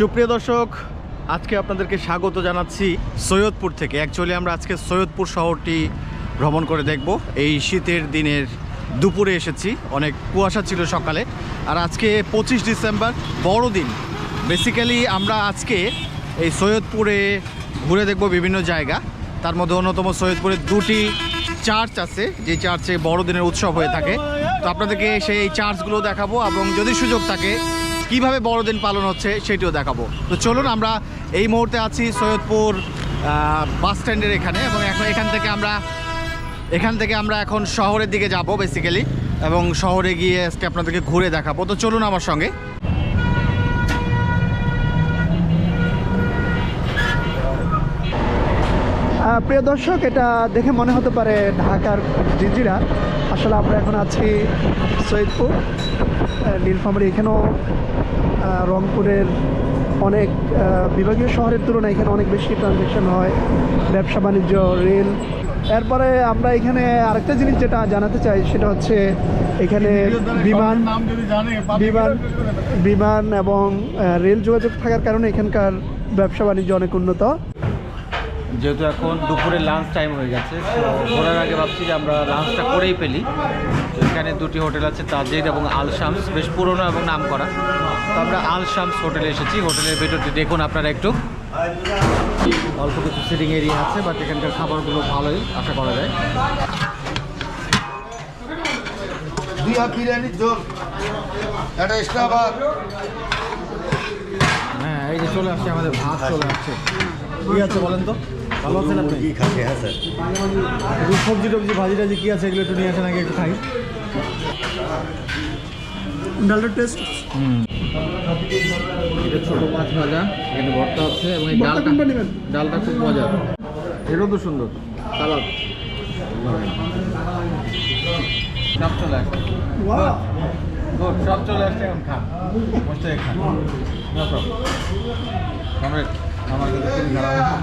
সুপ্রিয় দর্শক, আজকে আপনাদেরকে স্বাগত জানাচ্ছি সৈয়দপুর থেকে। অ্যাকচুয়ালি আমরা আজকে সৈয়দপুর শহরটি ভ্রমণ করে দেখব। এই শীতের দিনের দুপুরে এসেছি। অনেক কুয়াশা ছিল সকালে। আর আজকে পঁচিশ ডিসেম্বর, বড়দিন। বেসিক্যালি আমরা আজকে এই সৈয়দপুরে ঘুরে দেখব বিভিন্ন জায়গা। তার মধ্যে অন্যতম সৈয়দপুরের দুটি চার্চ আছে, যে চার্চে বড়দিনের উৎসব হয়ে থাকে। তো আপনাদেরকে সেই চার্চগুলো দেখাবো এবং যদি সুযোগ থাকে কীভাবে বড়দিন পালন হচ্ছে সেটিও দেখাবো। তো চলুন আমরা এই মুহূর্তে আছি সৈয়দপুর বাস স্ট্যান্ডের এখানে এবং এখন এখান থেকে আমরা, এখান থেকে আমরা এখন শহরের দিকে যাব বেসিক্যালি এবং শহরে গিয়ে আজকে আপনাদেরকে ঘুরে দেখাবো। তো চলুন আমার সঙ্গে। প্রিয় দর্শক, এটা দেখে মনে হতে পারে ঢাকার জিজিরা। আসলে আমরা এখন আছি সৈয়দপুর। নীলফামারী এখানেও রংপুরের অনেক বিভাগীয় শহরের তুলনায় এখানে অনেক বেশি ট্রানজ্যাকশন হয়। ব্যবসা বাণিজ্য, রেল। এরপরে আমরা এখানে আরেকটা জিনিস যেটা জানাতে চাই, সেটা হচ্ছে এখানে বিমান বিমান বিমান এবং রেল যোগাযোগ থাকার কারণে এখানকার ব্যবসা বাণিজ্য অনেক উন্নত। যেহেতু এখন দুপুরে লাঞ্চ টাইম হয়ে গেছে ঘোরার আগে ভাবছি যে আমরা লাঞ্চটা করেই ফেলি। এখানে দুটি হোটেল আছে তাজেদ এবং আল শামস বেশ পুরনো এবং নাম করা তো আমরা আল শামস হোটেলে এসেছি। হোটেলের ভেতরটি দেখুন আপনারা একটু। অল্প কিছু সিটিং এরিয়া আছে বাট এখানকার খাবারগুলো ভালোই আশা করা যায়। হ্যাঁ এই যে চলে আসছে আমাদের ভাত চলে আসছে। কি আছে বলেন তো? ভালো আছেন আপনি? কি খাচ্ছে হ্যাঁ স্যার। সবজি টবজি ভাজি টাজি কি আছে এগুলো একটু নিয়ে আসেন আগে একটু খাই। ডালটা টেস্ট এটা ছোটো মাছ ভাজা এখানে ভর্তা আছে এবং এই ডালটা ডালটা খুব মজা এটাও তো সুন্দর। সালাদ। সব চলে আসছে। সব চলে আসছে এখন খান বসে খান নো প্রবলেম আমার।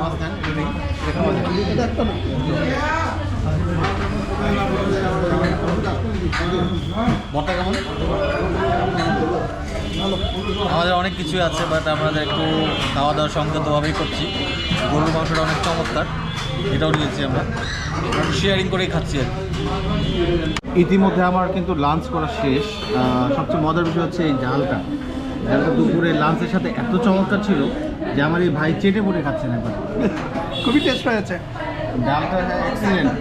মাছ খান ভর্তা কেমন? আমাদের অনেক কিছুই আছে বাট আমাদের একটু খাওয়া দাওয়া সংযতভাবেই করছি। গরুর মাংসটা অনেক চমৎকার এটাও নিয়েছি আমরা। শেয়ারিং করেই খাচ্ছি আর কি। ইতিমধ্যে আমার কিন্তু লাঞ্চ করা শেষ। সবচেয়ে মজার বিষয় হচ্ছে এই ডালটা ডালটা দুপুরে লাঞ্চের সাথে এত চমৎকার ছিল যে আমার এই ভাই চেটে পড়ে খাচ্ছেন একবার। খুবই টেস্ট হয়েছে। ডালটা এক্সিলেন্ট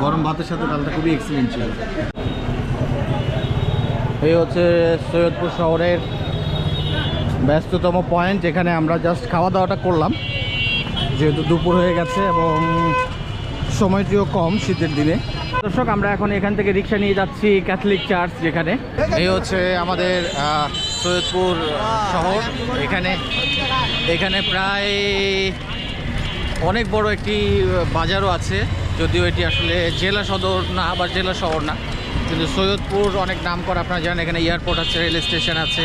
গরম ভাতের সাথে ডালটা খুবই এক্সিলেন্ট ছিল। এই হচ্ছে সৈয়দপুর শহরের ব্যস্ততম পয়েন্ট যেখানে আমরা জাস্ট খাওয়া দাওয়াটা করলাম। যেহেতু দুপুর হয়ে গেছে এবং সময়টিও কম শীতের দিনে। দর্শক আমরা এখন এখান থেকে রিক্সা নিয়ে যাচ্ছি ক্যাথলিক চার্চ যেখানে। এই হচ্ছে আমাদের সৈয়দপুর শহর। এখানে এখানে প্রায় অনেক বড় একটি বাজারও আছে। যদিও এটি আসলে জেলা সদর না, আবার জেলা শহর না, কিন্তু সৈয়দপুর অনেক নাম করা আপনারা জানেন এখানে এয়ারপোর্ট আছে, রেল স্টেশন আছে,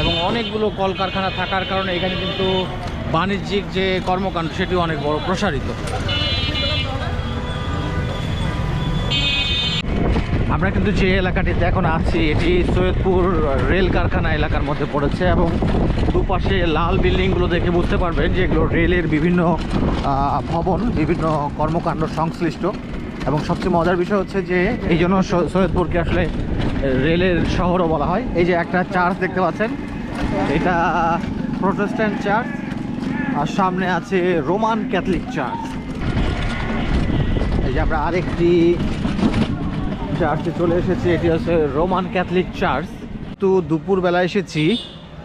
এবং অনেকগুলো কলকারখানা থাকার কারণে এখানে কিন্তু বাণিজ্যিক যে কর্মকাণ্ড, সেটিও অনেক বড় প্রসারিত। আমরা কিন্তু যে এলাকাটিতে এখন আছি, এটি সৈয়দপুর রেল কারখানা এলাকার মধ্যে পড়েছে এবং দুপাশে লাল বিল্ডিংগুলো দেখে বুঝতে পারবেন যে এগুলো রেলের বিভিন্ন ভবন, বিভিন্ন কর্মকাণ্ড সংশ্লিষ্ট। এবং সবচেয়ে মজার বিষয় হচ্ছে যে এই জন্য সৈয়দপুরকে আসলে রেলের শহরও বলা হয়। এই যে একটা চার্চ দেখতে পাচ্ছেন, এটা প্রোটেস্ট্যান্ট চার্চ, আর সামনে আছে রোমান ক্যাথলিক চার্চ। এই যে আমরা আরেকটি চার্চে চলে এসেছি, এটি হচ্ছে রোমান ক্যাথলিক চার্চ। তো দুপুরবেলা এসেছি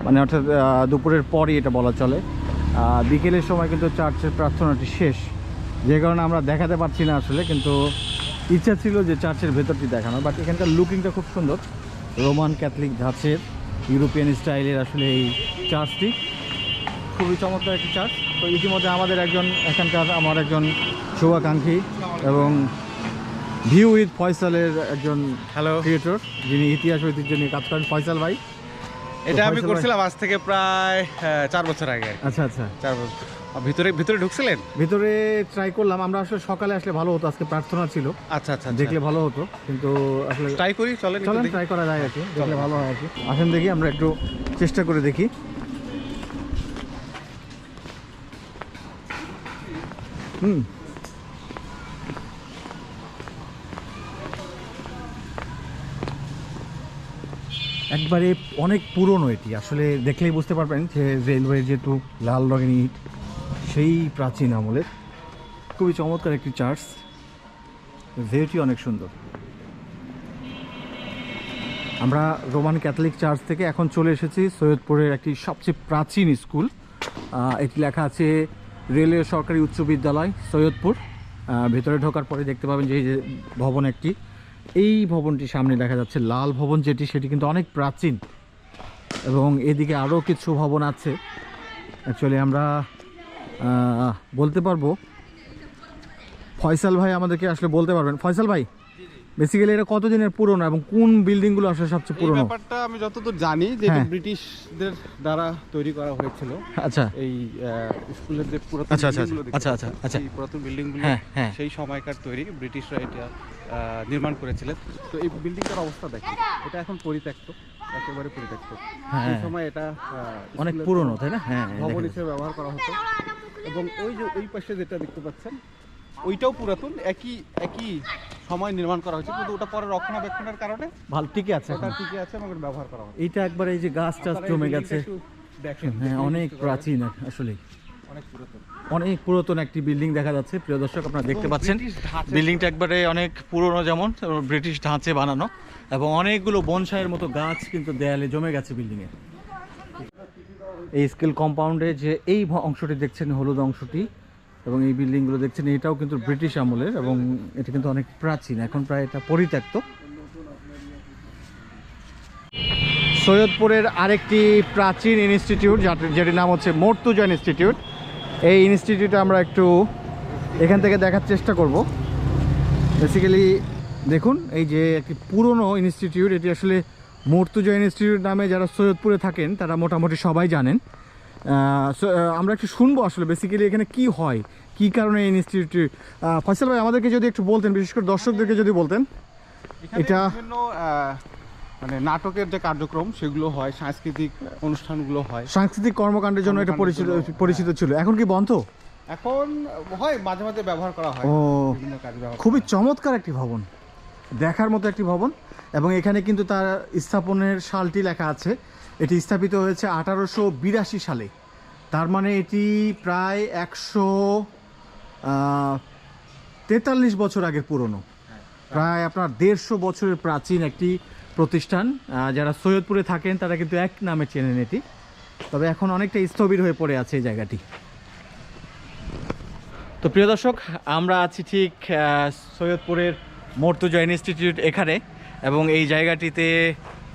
মানে অর্থাৎ দুপুরের পরই এটা বলা চলে। বিকেলের সময় কিন্তু চার্চের প্রার্থনাটি শেষ। যে কারণে আমরা দেখাতে পারছি না আসলে, কিন্তু ইচ্ছা ছিল যে চার্চের ভেতরটি দেখানো বাট এখানকার লুকিংটা খুব সুন্দর। রোমান ক্যাথলিক ধাঁচের, ইউরোপিয়ান স্টাইলের আসলে এই চার্চটি। খুবই চমৎকার একটি চার্চ। তো ইতিমধ্যে আমাদের একজন, এখানকার আমার একজন শুভাকাঙ্ক্ষী এবং ভিউ উইথ ফয়সালের একজন হ্যালো ক্রিয়েটর যিনি ইতিহাস ঐতিহ্য নিয়ে কাজ করেন ফয়সাল ভাই। এটা আমি করছিলাম আজ থেকে প্রায় হ্যাঁ, চার বছর আগে আচ্ছা আচ্ছা। চার বছর। ভিতরে ভিতরে ঢুকছিলেন? ভিতরে ট্রাই করলাম। আমরা আসলে সকালে আসলে ভালো হতো আজকে প্রার্থনা ছিল। আচ্ছা আচ্ছা, আচ্ছা। দেখলে ভালো হতো কিন্তু আসলে ট্রাই করি চলেন চলেন ট্রাই করা যায় আর দেখলে ভালো হয় আর আসেন দেখি আমরা একটু চেষ্টা করে দেখি। হুম। একবারে অনেক পুরনো এটি। আসলে দেখলেই বুঝতে পারবেন যে রেলওয়ে যেহেতু লাল রঙের ইট, সেই প্রাচীন আমলের। খুবই চমৎকার একটি চার্চ। ভিউটি অনেক সুন্দর। আমরা রোমান ক্যাথলিক চার্চ থেকে এখন চলে এসেছি, সৈয়দপুরের একটি সবচেয়ে প্রাচীন স্কুল। এটি লেখা আছে, রেলওয়ে সরকারি উচ্চ বিদ্যালয়, সৈয়দপুর। ভেতরে ঢোকার পরে দেখতে পাবেন যে ভবন একটি। এই ভবনটি সামনে দেখা যাচ্ছে লাল ভবন যেটি সেটি কিন্তু অনেক প্রাচীন এবং এদিকে আরও কিছু ভবন আছে অ্যাকচুয়ালি আমরা বলতে পারব ফয়সাল ভাই আমাদেরকে আসলে বলতে পারবেন ফয়সাল ভাই বেসিক্যালি এটা কতদিনের পুরনো এবং কোন বিল্ডিংগুলো আসলে সবচেয়ে পুরনো ব্যাপারটা আমি যতদূর জানি যে হ্যাঁ। ব্রিটিশদের দ্বারা তৈরি করা হয়েছিল আচ্ছা এই স্কুলের যে পুরাতন আচ্ছা, আচ্ছা, আচ্ছা, আচ্ছা, আচ্ছা। পুরাতন বিল্ডিংগুলো হ্যাঁ, হ্যাঁ। সেই সময়কার তৈরি ব্রিটিশরা এটা নির্মাণ করেছিলেন। তো এই বিল্ডিংটার অবস্থা দেখেন। এটা এখন পরিত্যক্ত একেবারে পরিত্যক্ত। হ্যাঁ। সেই সময় এটা অনেক পুরনো তাই না? হ্যাঁ ভবন হিসেবে ব্যবহার করা হতো। এবং ওই যে ওই পাশে যেটা দেখতে পাচ্ছেন ওইটাও পুরাতন একই একই সময় নির্মাণ করা হয়েছে কিন্তু ওটা পরে রক্ষণাবেক্ষণের কারণে। ভালো ঠিকই আছে ওটা। টিকে আছে এবং ব্যবহার করা হয় এটা একবার এই যে গাছ টাছ জমে গেছে। দেখেন হ্যাঁ অনেক প্রাচীন আসলে অনেক পুরাতন। একটি বিল্ডিং দেখা যাচ্ছে। প্রিয় দর্শক আপনারা দেখতে পাচ্ছেন বিল্ডিংটা একবারে অনেক পুরনো যেমন ব্রিটিশ ধাঁচে বানানো এবং অনেকগুলো বনসাইয়ের মতো গাছ কিন্তু দেয়ালে জমে গেছে বিল্ডিংয়ে। এই স্কেল কম্পাউন্ডে যে এই অংশটি দেখছেন হলুদ অংশটি এবং এই বিল্ডিংগুলো দেখছেন এটাও কিন্তু ব্রিটিশ আমলের এবং এটা কিন্তু অনেক প্রাচীন এখন প্রায় এটা পরিত্যক্ত। সৈয়দপুরের আরেকটি প্রাচীন ইনস্টিটিউট যেটির নাম হচ্ছে মর্তুজা ইনস্টিটিউট। এই ইনস্টিটিউটে আমরা একটু এখান থেকে দেখার চেষ্টা করব। বেসিক্যালি দেখুন এই যে একটি পুরনো ইনস্টিটিউট এটি আসলে মর্তুজা ইনস্টিটিউট নামে যারা সৈয়দপুরে থাকেন তারা মোটামুটি সবাই জানেন। আমরা একটু শুনব আসলে বেসিক্যালি এখানে কি হয় কি কারণে এই ইনস্টিটিউট ফয়সাল ভাই আমাদেরকে যদি একটু বলতেন বিশেষ করে দর্শকদেরকে যদি বলতেন। এটা- মানে নাটকের যে কার্যক্রম সেগুলো হয় সাংস্কৃতিক অনুষ্ঠানগুলো হয়। সাংস্কৃতিক কর্মকাণ্ডের জন্য এটা পরিচিত পরিচিত ছিল। এখন কি বন্ধ? এখন হয় মাঝে মাঝে ব্যবহার করা হয়। ও খুবই চমৎকার একটি ভবন। দেখার মতো একটি ভবন। এবং এখানে কিন্তু তার স্থাপনের সালটি লেখা আছে। এটি স্থাপিত হয়েছে আঠারোশো বিরাশি সালে। তার মানে এটি প্রায় একশো তেতাল্লিশ বছর আগের পুরনো। প্রায় আপনার দেড়শো বছরের প্রাচীন একটি প্রতিষ্ঠান যারা সৈয়দপুরে থাকেন, তারা কিন্তু এক নামে চেনেন এটি। তবে এখন অনেকটা স্থবির হয়ে পড়ে আছে এই জায়গাটি। তো প্রিয় দর্শক, আমরা আছি ঠিক সৈয়দপুরের মর্তুজা ইনস্টিটিউট এখানে, এবং এই জায়গাটিতে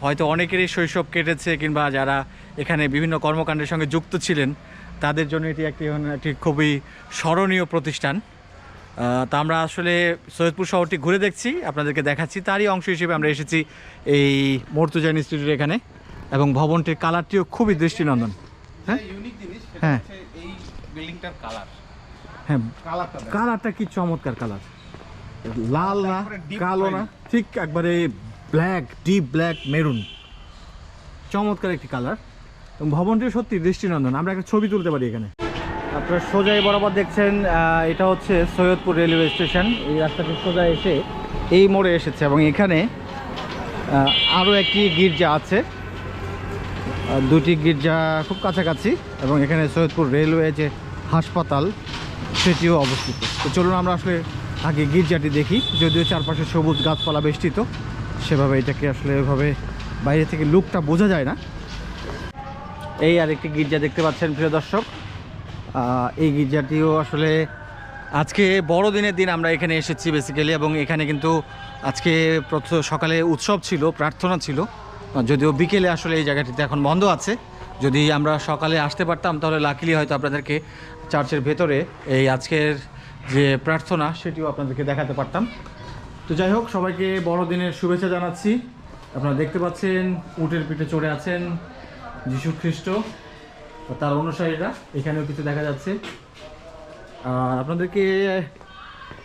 হয়তো অনেকেরই শৈশব কেটেছে, কিংবা যারা এখানে বিভিন্ন কর্মকাণ্ডের সঙ্গে যুক্ত ছিলেন, তাদের জন্য এটি একটি একটি খুবই স্মরণীয় প্রতিষ্ঠান। তা আমরা আসলে সৈয়দপুর শহরটি ঘুরে দেখছি আপনাদেরকে দেখাচ্ছি। তারই অংশ হিসেবে আমরা এসেছি এই মর্তুজা ইনস্টিটিউট এখানে এবং ভবনটির কালারটিও খুবই দৃষ্টিনন্দন। হ্যাঁ? হ্যাঁ। বিল্ডিংটার কালার। হ্যাঁ কালারটা কি চমৎকার কালার। লাল না কালো না ঠিক একবারে ব্ল্যাক ডিপ ব্ল্যাক মেরুন চমৎকার একটি কালার। এবং ভবনটিও সত্যি দৃষ্টিনন্দন। আমরা একটা ছবি তুলতে পারি এখানে। আপনারা সোজাই বরাবর দেখছেন এটা হচ্ছে সৈয়দপুর রেলওয়ে স্টেশন। এই রাস্তাটি সোজা এসে এই মোড়ে এসেছে এবং এখানে আরও একটি গির্জা আছে। দুটি গির্জা খুব কাছাকাছি এবং এখানে সৈয়দপুর রেলওয়ে যে হাসপাতাল, সেটিও অবস্থিত। তো চলুন আমরা আসলে আগে গির্জাটি দেখি, যদিও চারপাশে সবুজ গাছপালা বেষ্টিত, সেভাবে এটাকে আসলে এভাবে বাইরে থেকে লুকটা বোঝা যায় না। এই আরেকটি গির্জা দেখতে পাচ্ছেন, প্রিয় দর্শক। এই গির্জাটিও আসলে আজকে বড়দিনের দিন আমরা এখানে এসেছি বেসিক্যালি এবং এখানে কিন্তু আজকে সকালে উৎসব ছিল, প্রার্থনা ছিল। যদিও বিকেলে আসলে এই জায়গাটিতে এখন বন্ধ আছে। যদি আমরা সকালে আসতে পারতাম, তাহলে লাকিলি হয়তো আপনাদেরকে চার্চের ভেতরে এই আজকের যে প্রার্থনা, সেটিও আপনাদেরকে দেখাতে পারতাম। তো যাই হোক, সবাইকে বড়দিনের শুভেচ্ছা জানাচ্ছি। আপনারা দেখতে পাচ্ছেন, উটের পিঠে চড়ে আছেন যিশু খ্রিস্ট তার অনুসারীরা এখানেও কিছু দেখা যাচ্ছে। আপনাদেরকে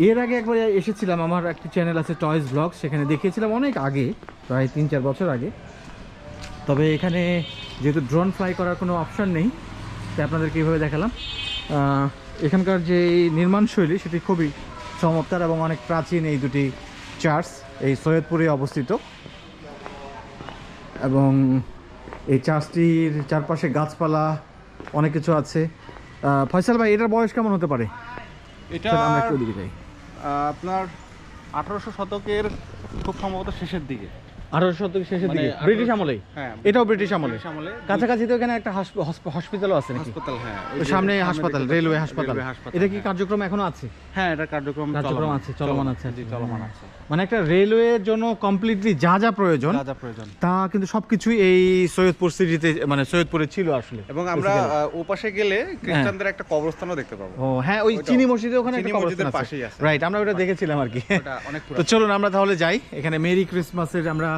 এর আগে একবার এসেছিলাম, আমার একটি চ্যানেল আছে টয়েস ব্লগ সেখানে দেখিয়েছিলাম অনেক আগে, প্রায় তিন চার বছর আগে। তবে এখানে যেহেতু ড্রোন ফ্লাই করার কোনো অপশান নেই, তাই আপনাদেরকে এইভাবে দেখালাম। এখানকার যে নির্মাণ শৈলী, সেটি খুবই চমৎকার এবং অনেক প্রাচীন এই দুটি চার্চ এই সৈয়দপুরে অবস্থিত। এবং এই চার্চটির চারপাশে গাছপালা অনেক কিছু আছে। ফয়সাল ভাই এটার বয়স কেমন হতে পারে? এটা আমরা একটু ওদিকে যাই। আপনার আঠারোশো শতকের খুব সম্ভবত শেষের দিকে। আঠারোশো শতকের শেষের মানে দিকে। ব্রিটিশ আমলে হ্যাঁ এটাও ব্রিটিশ আমলে? কাছাকাছি তো এখানে একটা হসপিটালও আছে নাকি? হ্যাঁ সামনে হাসপাতাল রেলওয়ে হাসপাতাল। এটা কি হ্যাঁ। কার্যক্রম এখনও আছে? হ্যাঁ এটা কার্যক্রম কার্যক্রম আছে চলমান আছে। চলমান আছে। মানে একটা রেলওয়ের জন্য কমপ্লিটলি যা যা প্রয়োজন তা কিন্তু সবকিছুই এই সৈয়দপুর সিটিতে মানে সৈয়দপুরে ছিল আসলে এবং আমরা ওপাশে গেলে খ্রিস্টানদের একটা কবরস্থানও দেখতে পাবো। ও হ্যাঁ ওই চিনি মসজিদে ওখানে একটা কবরস্থান আছে। রাইট আমরা ওটা দেখেছিলাম আর কি। তো চলুন আমরা তাহলে যাই। এখানে মেরি ক্রিসমাসের আমরা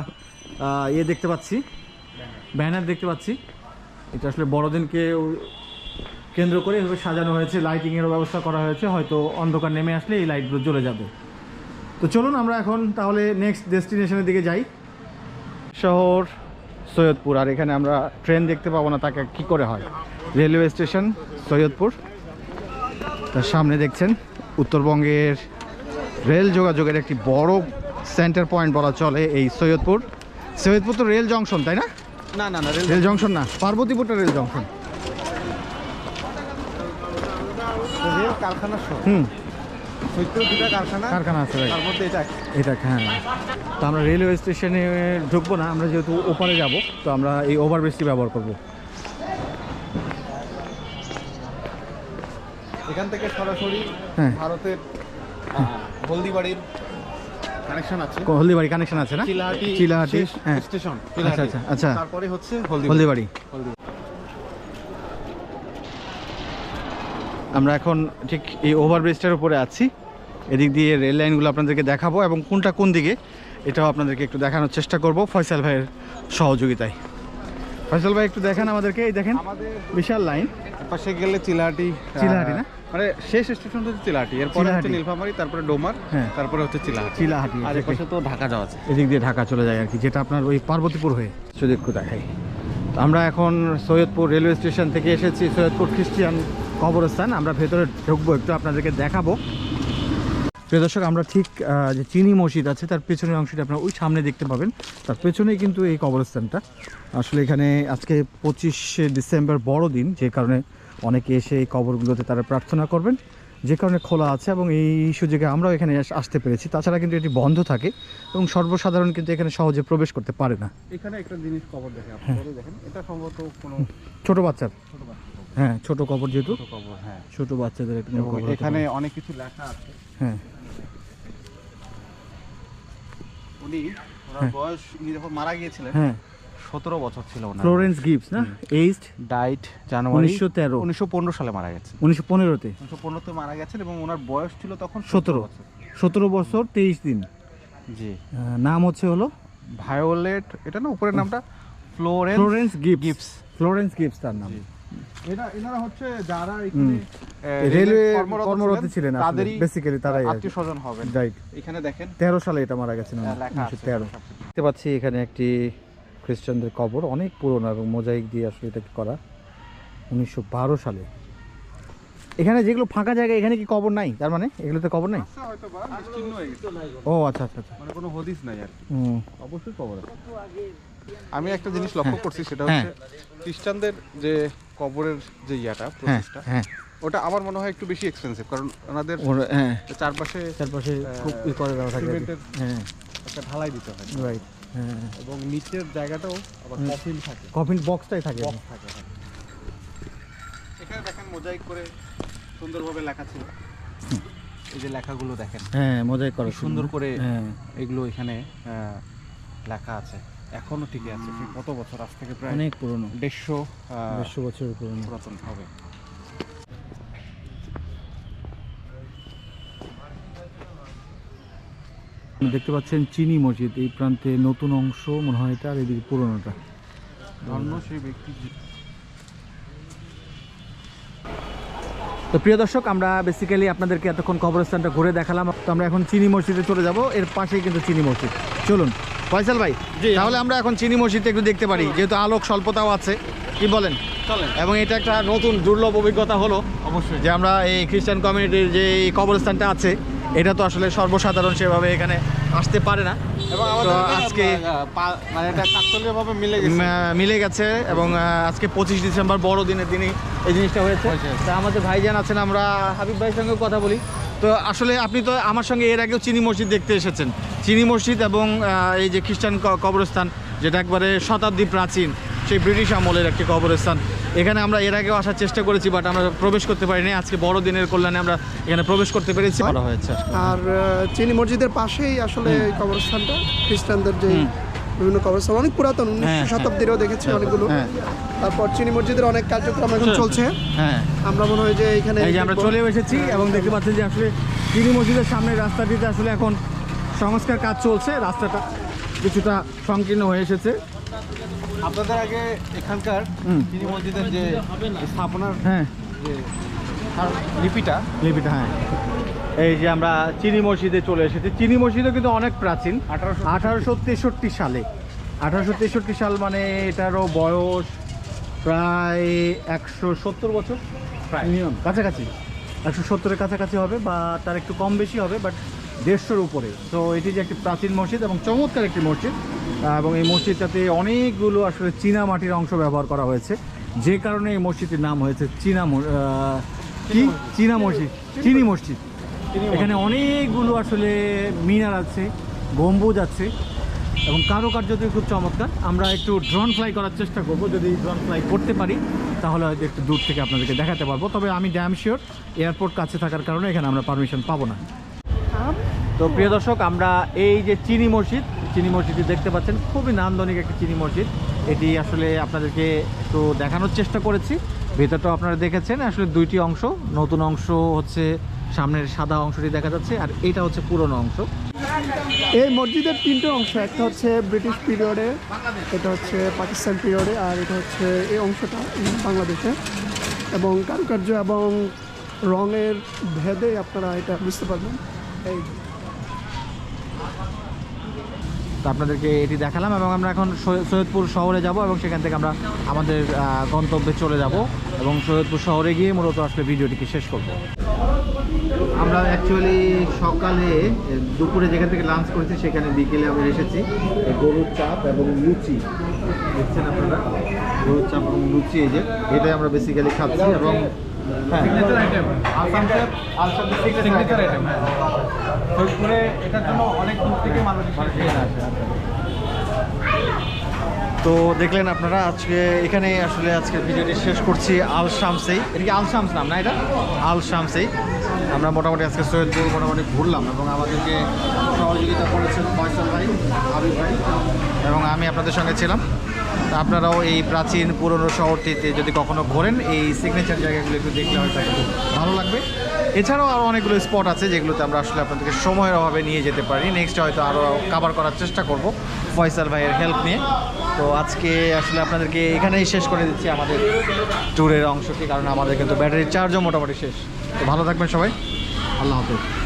ইয়ে দেখতে পাচ্ছি। ব্যানার দেখতে পাচ্ছি। এটা আসলে বড়দিনকে কেন্দ্র করে এভাবে সাজানো হয়েছে। লাইটিংয়েরও ব্যবস্থা করা হয়েছে। হয়তো অন্ধকার নেমে আসলে এই লাইটগুলো জ্বলে যাবে। তো চলুন আমরা এখন তাহলে নেক্সট ডেস্টিনেশনের দিকে যাই। শহর সৈয়দপুর। আর এখানে আমরা ট্রেন দেখতে পাবো না, তাকে কি করে হয়? Railway station Saidpur. তার সামনে দেখছেন, উত্তরবঙ্গের রেল যোগাযোগের একটি বড় সেন্টার পয়েন্ট বলা চলে এই সৈয়দপুর। সৈয়দপুর তো রেল জংশন তাই না? না না না রেল জংশন না পার্বতীপুরটা রেল জংশন। কারখানা হুম। কারখানা আছে। এটা এটা হ্যাঁ। তো আমরা রেলওয়ে স্টেশনে ঢুকবো না আমরা যেহেতু ওপারে যাব তো আমরা এই ওভারব্রিজটি ব্যবহার করব। এখান থেকে সরাসরি হ্যাঁ। ভারতের হলদিবাড়ির কানেকশন আছে। হলদিবাড়ি কানেকশন আছে না? চিলাহাটি শেষ হ্যাঁ। স্টেশন আচ্ছা আচ্ছা আচ্ছা। তারপরে হচ্ছে হলদিবাড়ি। আমরা এখন ঠিক এই ওভারব্রিজটার উপরে আছি। এদিক দিয়ে রেল লাইনগুলো আপনাদেরকে দেখাবো এবং কোনটা কোন দিকে এটাও আপনাদেরকে একটু দেখানোর চেষ্টা করব ফয়সাল ভাইয়ের সহযোগিতায়। ফয়সাল ভাই একটু দেখান আমাদেরকে। এই দেখেন বিশাল লাইন পাশে গেলে চিলাহাটি চিলাহাটি না? মানে শেষ স্টেশন হচ্ছে চিলাহাটি। এরপরে। হচ্ছে নীলফামারী তারপরে ডোমার হ্যাঁ। তারপরে হচ্ছে চিলাহাটি। চিলাহাটি আর। এপাশে তো ঢাকা যাওয়া আছে। এদিক দিয়ে ঢাকা চলে যায় আর কি যেটা আপনার ওই পার্বতীপুর হয়ে। যদি একটু দেখাই। তো আমরা এখন সৈয়দপুর রেলওয়ে স্টেশন থেকে এসেছি সৈয়দপুর খ্রিস্টিয়ান কবরস্থান। আমরা ভেতরে ঢুকবো একটু আপনাদেরকে দেখাবো। প্রিয় দর্শক আমরা ঠিক যে চিনি মসজিদ আছে তার পেছনের অংশটা আপনারা ওই সামনে দেখতে পাবেন। তার পেছনেই কিন্তু এই কবরস্থানটা। আসলে এখানে আজকে পঁচিশে ডিসেম্বর বড়দিন যে কারণে অনেকে এসে এই কবরগুলোতে তারা প্রার্থনা করবেন যে কারণে খোলা আছে এবং এই সুযোগে আমরাও এখানে আসতে পেরেছি। তাছাড়া কিন্তু এটি বন্ধ থাকে এবং সর্বসাধারণ কিন্তু এখানে সহজে প্রবেশ করতে পারে না। এখানে একটা জিনিস কবর দেখে হ্যাঁ। আপনারা দেখেন এটা সম্ভবত কোনো ছোট বাচ্চার ছোট বাচ্চা হ্যাঁ ছোট কবর যেহেতু। ছোট হ্যাঁ। বাচ্চাদের এখানে অনেক কিছু লেখা আছে। হ্যাঁ। উনি ওনার হ্যাঁ। বয়স উনি যখন মারা গিয়েছিলেন। হ্যাঁ। সতেরো বছর ছিল ওনার ফ্লোরেন্স গিভস না? এইজড ডাইট জানুয়ারি উনিশশো তেরো। উনিশশো পনেরো সালে মারা গেছেন। উনিশশো পনেরোতে? উনিশশো পনেরোতে মারা গেছেন এবং ওনার বয়স ছিল তখন সতেরো বছর। সতেরো বছর তেইশ দিন। জি। নাম হচ্ছে হলো? ভায়োলেট এটা না উপরের নামটা? Florence Florence gives gives Florence gives তার নাম। এরা এনারা হচ্ছে যারা রেলওয়ে কর্মরত ছিলেন তাদেরই বেসিক্যালি তারাই আত্মীয় স্বজন হবেন। রাইট এখানে দেখেন। তেরো সালে এটা মারা গেছেন লেখা তেরো। দেখতে পাচ্ছি এখানে একটি খ্রিস্টানদের কবর অনেক পুরনো এবং মোজাইক দিয়ে আসলে এটা করা। উনিশশো বারো সালে। এখানে যেগুলো ফাঁকা জায়গা এখানে কি কবর নাই? তার মানে? এগুলোতে কবর নাই? আচ্ছা, হয়ে। ও আচ্ছা আচ্ছা আচ্ছা। মানে কোনো হদিস নাই আর অবশ্যই কবর আমি একটা জিনিস লক্ষ্য করছি সেটা হ্যাঁ। হচ্ছে খ্রিস্টানদের যে কবরের যে ইয়াটা হ্যাঁ প্রসেসটা হ্যাঁ। ওটা আমার মনে হয় একটু বেশি এক্সপেন্সিভ কারণ ওনাদের হ্যাঁ। চারপাশে চারপাশে খুব ই করে দেওয়া থাকে হ্যাঁ। একটা ঢালাই দিতে হয়। রাইট হ্যাঁ এবং নিচের জায়গাটাও আবার কফিন থাকে। কফিন বক্সটাই থাকে বক্স থাকে। এখানে দেখেন মোজাইক করে সুন্দরভাবে লেখা ছিল। এই যে লেখাগুলো দেখেন। হ্যাঁ মজাই করে সুন্দর করে হ্যাঁ। এগুলো এখানে লেখা আছে। এখনও টিকে আছে। কত বছর? আজ থেকে প্রায় অনেক পুরনো। দেড়শো দেড়শো বছরের পুরনো। পুরাতন হবে। দেখতে পাচ্ছেন চিনি মসজিদ এই প্রান্তে নতুন অংশ মনে হয় এটা আর এদিকে পুরোনোটা। তো প্রিয় দর্শক আমরা বেসিক্যালি আপনাদেরকে এতক্ষণ কবরস্থানটা ঘুরে দেখালাম। তো আমরা এখন চিনি মসজিদে চলে যাব এর পাশেই কিন্তু চিনি মসজিদ। চলুন ফয়সাল ভাই তাহলে আমরা এখন চিনি মসজিদে একটু দেখতে পারি যেহেতু আলোক স্বল্পতাও আছে কি বলেন? চলেন। এবং এটা একটা নতুন দুর্লভ অভিজ্ঞতা হলো অবশ্যই। যে আমরা এই খ্রিস্টান কমিউনিটির যে কবরস্থানটা আছে এটা তো আসলে সর্বসাধারণ সেভাবে এখানে আসতে পারে না। তো আজকে মানে মিলে গেছে। মিলে গেছে এবং আজকে পঁচিশ ডিসেম্বর বড় দিনের দিনই এই জিনিসটা হয়েছে। তা আমাদের ভাইজান আছেন আমরা হাবিব ভাইয়ের সঙ্গে কথা বলি। তো আসলে আপনি তো আমার সঙ্গে এর আগেও চিনি মসজিদ দেখতে এসেছেন। চিনি মসজিদ এবং এই যে খ্রিস্টান কবরস্থান যেটা একবারে শতাব্দী প্রাচীন সেই ব্রিটিশ আমলের একটি কবরস্থান। এখানে আমরা এর আগেও আসার চেষ্টা করেছি বাট আমরা প্রবেশ করতে পারিনি। আজকে বড় দিনের কল্যাণে আমরা এখানে প্রবেশ করতে পেরেছি করা হয়েছে। আর চিনি মসজিদের পাশেই আসলে কবরস্থানটা খ্রিস্টানদের যে বিভিন্ন কবরস্থান অনেক পুরাতন হ্যাঁ, উনিশশো হ্যাঁ। শতাব্দীরও দেখেছি অনেকগুলো। হ্যাঁ। তারপর চিনি মসজিদের অনেক কার্যক্রম এখন চলছে। হ্যাঁ। আমরা মনে হয় যে এখানে আমরা। চলে এসেছি এবং দেখতে পাচ্ছি যে আসলে চিনি মসজিদের সামনের রাস্তাটিতে আসলে এখন সংস্কার কাজ চলছে। রাস্তাটা কিছুটা সংকীর্ণ হয়ে এসেছে। আপনাদের আগে এখানকার। চিনি মসজিদের যে স্থাপনার হ্যাঁ। লিপিটা। লিপিটা হ্যাঁ। এই যে আমরা চিনি মসজিদে চলে এসেছি। চিনি মসজিদও কিন্তু অনেক প্রাচীন। আঠারোশো তেষট্টি সালে। আঠারোশো তেষট্টি সাল মানে এটারও বয়স প্রায় একশো সত্তর বছর। প্রায়। কাছাকাছি। একশো সত্তরের কাছাকাছি হবে বা তার একটু কম বেশি হবে বাট দেড়শোর উপরে। তো এটি যে একটি প্রাচীন মসজিদ এবং চমৎকার একটি মসজিদ। এবং এই মসজিদটাতে অনেকগুলো আসলে চীনা মাটির অংশ ব্যবহার করা হয়েছে। যে কারণে এই মসজিদটির নাম হয়েছে চীনা কি? চীনা মসজিদ। চিনি মসজিদ। এখানে অনেকগুলো আসলে মিনার আছে গম্বুজ আছে এবং কারুকার্যটি খুব চমৎকার। আমরা একটু ড্রোন ফ্লাই করার চেষ্টা করব। যদি ড্রোন ফ্লাই করতে পারি তাহলে হয়তো একটু দূর থেকে আপনাদেরকে দেখাতে পারব। তবে আমি ড্যাম শিওর এয়ারপোর্ট কাছে থাকার কারণে এখানে আমরা পারমিশন পাবো না। তো প্রিয় দর্শক আমরা এই যে চিনি মসজিদ চিনি মসজিদটি দেখতে পাচ্ছেন খুবই নান্দনিক একটি চিনি মসজিদ। এটি আসলে আপনাদেরকে একটু দেখানোর চেষ্টা করেছি। ভেতরটাও আপনারা দেখেছেন আসলে দুইটি অংশ। নতুন অংশ হচ্ছে সামনের সাদা অংশটি দেখা যাচ্ছে আর এটা হচ্ছে পুরনো অংশ। এই মসজিদের তিনটে অংশ একটা হচ্ছে ব্রিটিশ পিরিয়ডে এটা হচ্ছে পাকিস্তান পিরিয়ডে আর এটা হচ্ছে এই অংশটা বাংলাদেশে। এবং কারুকার্য এবং রঙের ভেদে আপনারা এটা বুঝতে পারবেন। তো আপনাদেরকে এটি দেখালাম এবং আমরা এখন সৈয়দপুর শহরে যাব এবং সেখান থেকে আমরা আমাদের গন্তব্যে চলে যাব এবং সৈয়দপুর শহরে গিয়ে মূলত আসলে ভিডিওটিকে শেষ করব। আমরা অ্যাকচুয়ালি সকালে দুপুরে যেখান থেকে লাঞ্চ করেছি সেখানে বিকেলে আমরা এসেছি। গরুর চাপ এবং লুচি। দেখছেন আপনারা? গরুর চাপ এবং লুচি এই যে এটাই আমরা বেসিক্যালি খাচ্ছি এবং হ্যাঁ। আইটেম ফরিদপুরে এটার জন্য অনেক দূর থেকে মানুষ তো দেখলেন আপনারা, আজকে এখানে আসলে আজকে ভিডিওটি শেষ করছি আল শামসেই এটা কি আল শামস নাম না এটা? আল শামসেই আমরা মোটামুটি আজকে সৈয়দপুর মোটামুটি ঘুরলাম এবং আমাদেরকে সহযোগিতা করেছেন ফয়সাল ভাই আবিব ভাই এবং আমি আপনাদের সঙ্গে ছিলাম। আপনারাও এই প্রাচীন পুরনো শহরটিতে যদি কখনো ঘোরেন, এই সিগনেচার জায়গাগুলো একটু দেখলে হয়তো ভালো লাগবে। এছাড়াও আরও অনেকগুলো স্পট আছে যেগুলোতে আমরা আসলে আপনাদেরকে সময়ের অভাবে নিয়ে যেতে পারি। নেক্সট হয়তো আরও কাভার করার চেষ্টা করব ফয়সাল ভাইয়ের হেল্প নিয়ে। তো আজকে আসলে আপনাদেরকে এখানেই শেষ করে দিচ্ছি আমাদের ট্যুরের অংশটি, কারণ আমাদের কিন্তু ব্যাটারির চার্জও মোটামুটি শেষ। তো ভালো থাকবেন সবাই। আল্লাহ হাফেজ।